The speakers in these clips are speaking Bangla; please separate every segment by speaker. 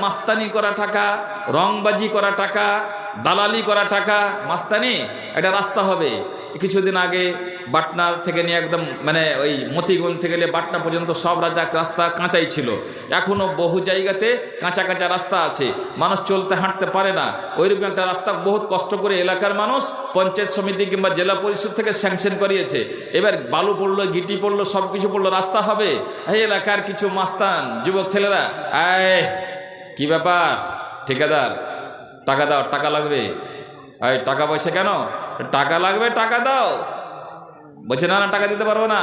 Speaker 1: মাস্তানি করা টাকা, রংবাজি করা টাকা, দালালি করা টাকা, মাস্তানি একটা রাস্তা হবে। কিছুদিন আগে বাটনা থেকে নিয়ে একদম মানে ওই মতিগঞ্জ থেকে নিয়ে বাটনা পর্যন্ত সব রাজা রাস্তা কাঁচাই ছিল। এখনও বহু জায়গাতে কাঁচা কাঁচা রাস্তা আছে। মানুষ চলতে হাঁটতে পারে না। ওইরকম একটা রাস্তা বহুত কষ্ট করে এলাকার মানুষ পঞ্চায়েত সমিতি কিংবা জেলা পরিষদ থেকে স্যাংশন করিয়েছে। এবার বালু পড়ল, গিটি পড়ল সব কিছু পড়ল, রাস্তা হবে। এই এলাকার কিছু মাস্তান, যুবক ছেলেরা, আয়। কি ব্যাপার? ঠিকাদার, টাকা দাও, টাকা লাগবে। এই টাকা পয়সা কেন? টাকা লাগবে, টাকা দাও। বলছে, না না, টাকা দিতে পারব না।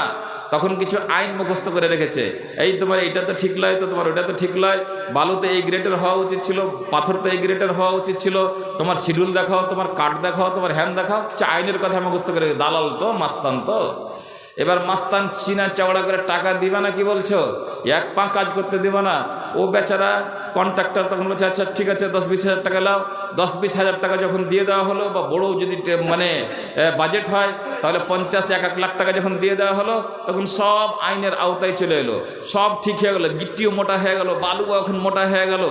Speaker 1: তখন কিছু আইন মুখস্থ করে রেখেছে। এই তোমার এইটা তো ঠিক নয় তো তোমার ওটা তো ঠিক নয়। বালুতে এই গ্রেডের হওয়া উচিত ছিল, পাথরতে এই গ্রেডের হওয়া উচিত ছিল। তোমার শিডিউল দেখাও, তোমার কাঠ দেখাও, তোমার হ্যাম দেখাও। কিছু আইনের কথা মুখস্থ করে। দালাল তো, মাস্তান তো। এবার মাস্তান চিনা চাওড়া করে টাকা দিবা না কি বলছো? এক পা কাজ করতে দিবা না। ও বেচারা কন্ট্রাক্টর তখন বলছে আচ্ছা ঠিক আছে, দশ বিশ হাজার টাকা লাও দশ বিশ হাজার টাকা যখন দিয়ে দেওয়া হলো, বা বড় যদি মানে বাজেট হয়, তাহলে পঞ্চাশ এক এক লাখ টাকা যখন দিয়ে দেওয়া হলো, তখন সব আইনের আওতায় চলে এলো। সব ঠিক হয়ে গেলো, গিট্টিও মোটা হয়ে গেল, বালুও এখন মোটা হয়ে গেল,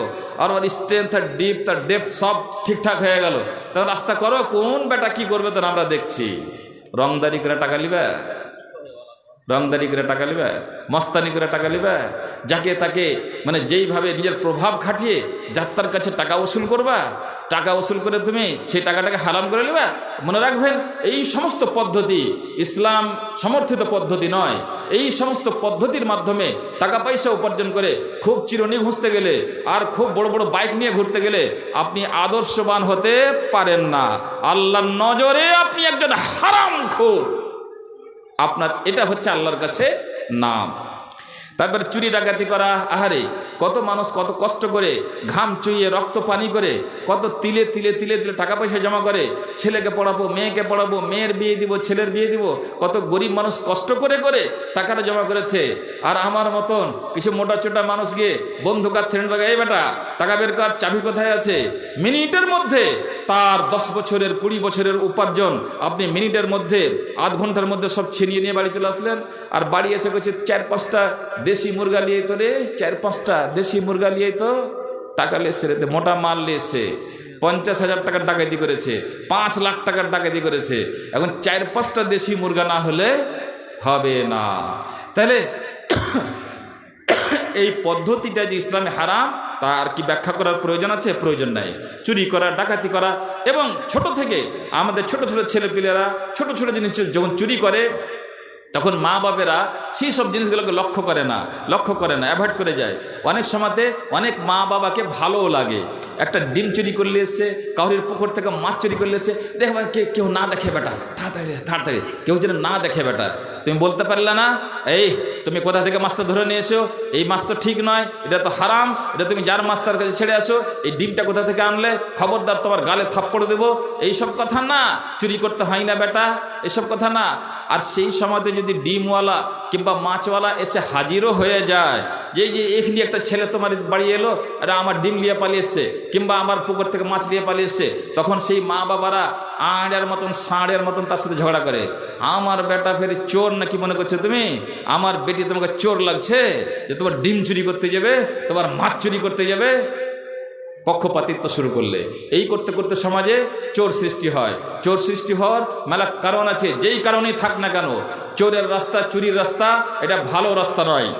Speaker 1: আর ওর স্ট্রেংথ আর ডিপ তার ডেপথ সব ঠিকঠাক হয়ে গেল। তখন রাস্তা করো, কোন বেটা কি করবে, তখন আমরা দেখছি। রংদারি করে টাকা নিবে? রংদারি করে টাকা নিবে, মস্তানি করে টাকা নিবে, যাকে তাকে মানে যেইভাবে নিজের প্রভাব খাটিয়ে যাত্রার কাছে টাকা উসুল করবা, টাকা উসুল করে তুমি সেই টাকাটাকে হারাম করে নেবে, মনে রাখবেন এই সমস্ত পদ্ধতি ইসলাম সমর্থিত পদ্ধতি নয়। এই সমস্ত পদ্ধতির মাধ্যমে টাকা পয়সা উপার্জন করে খুব চিরনি ঘুষতে গেলে আর খুব বড় বড় বাইক নিয়ে ঘুরতে গেলে আপনি আদর্শবান হতে পারেন না। আল্লাহর নজরে আপনি একজন হারাম খোর। আপনার এটা হচ্ছে আল্লাহর কাছে নাম। তারপরে চুরি ডাকাতি করা আহারে কত মানুষ কত কষ্ট করে ঘাম চুইয়ে রক্ত পানি করে, কত তিলে তিলে তিলে তিলে টাকা পয়সা জমা করে, ছেলেকে পড়াবো, মেয়েকে পড়াবো, মেয়ের বিয়ে দিব, ছেলের বিয়ে দিব, কত গরিব মানুষ কষ্ট করে করে টাকাটা জমা করেছে। আর আমার মতন কিছু মোটা চোটা মানুষ গিয়ে বন্ধু কার থ্রেন্ড এই বেটা, টাকা বের কর, চাবি কোথায় আছে? মিনিটের মধ্যে তার দশ বছরের, কুড়ি বছরের উপার্জন আপনি মিনিটের মধ্যে, আধ ঘণ্টার মধ্যে সব ছিনিয়ে নিয়ে বাড়ি চলে আসলেন। আর বাড়ি এসে করছে চার পাঁচটা দেশি মুরগা নিয়ে তো রে চার পাঁচটা দেশি মুরগা নিয়ে তো টাকা লেসছে রে, মোটা মাল লেসছে। পঞ্চাশ হাজার টাকার ডাকাতি করেছে, পাঁচ লাখ টাকার ডাকাতি করেছে। এখন চার পাঁচটা দেশি মুরগা না হলে হবে না। তাহলে এই পদ্ধতিটা যে ইসলামে হারাম তার কি ব্যাখ্যা করার প্রয়োজন আছে? প্রয়োজন নাই। চুরি করা, ডাকাতি করা, এবং ছোট থেকে আমাদের ছোট ছোট ছেলেপিলেরা, ছোট ছোট জিনিস যখন চুরি করে তখন মা বাবেরা সেই সব জিনিসগুলোকে লক্ষ্য করে না, লক্ষ্য করে না, অ্যাভয়েড করে যায়। অনেক সময়তে অনেক মা বাবাকে ভালোও লাগে। একটা ডিম চুরি করলে এসছে কাউরির পুকুর থেকে মাছ চুরি করলে এসছে কে কেউ না দেখে বেটা, তাড়াতাড়ি তাড়াতাড়ি, কেউ যেন না দেখে বেটা। তুমি বলতে পারলে না? এই তুমি কোথা থেকে মাছটা ধরে নিয়ে এসো? এই মাছ তো ঠিক নয়, এটা তো হারাম, এটা তুমি যার মাছ তার কাছে ছেড়ে আসো, এই ডিমটা কোথা থেকে আনলে? খবরদার তোমার গালে থাপ্পড় দেবো। এইসব কথা না, চুরি করতে হয় না বেটা, এসব কথা না। আর সেই সময়তে যদি ডিমওয়ালা কিংবা মাছওয়ালা এসে হাজিরও হয়ে যায়, যে যে এখানে একটা ছেলে তোমার বাড়ি এলো, আরে আমার ডিম নিয়ে পালিয়ে এসছে, কিংবা আমার পুকুর থেকে মাছ নিয়ে পালিয়ে এসছে, তখন সেই মা বাবারা আড়ের মতন সাড়ের মতন তার সাথে ঝগড়া করে। আমার বেটা ফের চোর নাকি মনে করছে তুমি? আমার বেটি তোমাকে চোর লাগছে যে তোমার ডিম চুরি করতে যাবে, তোমার মাছ চুরি করতে যাবে? পক্ষপাতিত্ব শুরু করলে। এই করতে করতে সমাজে চোর সৃষ্টি হয়। চোর সৃষ্টি হওয়ার মেলা কারণ আছে। যেই কারণেই থাক না কেন, চোরের রাস্তা, চুরির রাস্তা, এটা ভালো রাস্তা নয়।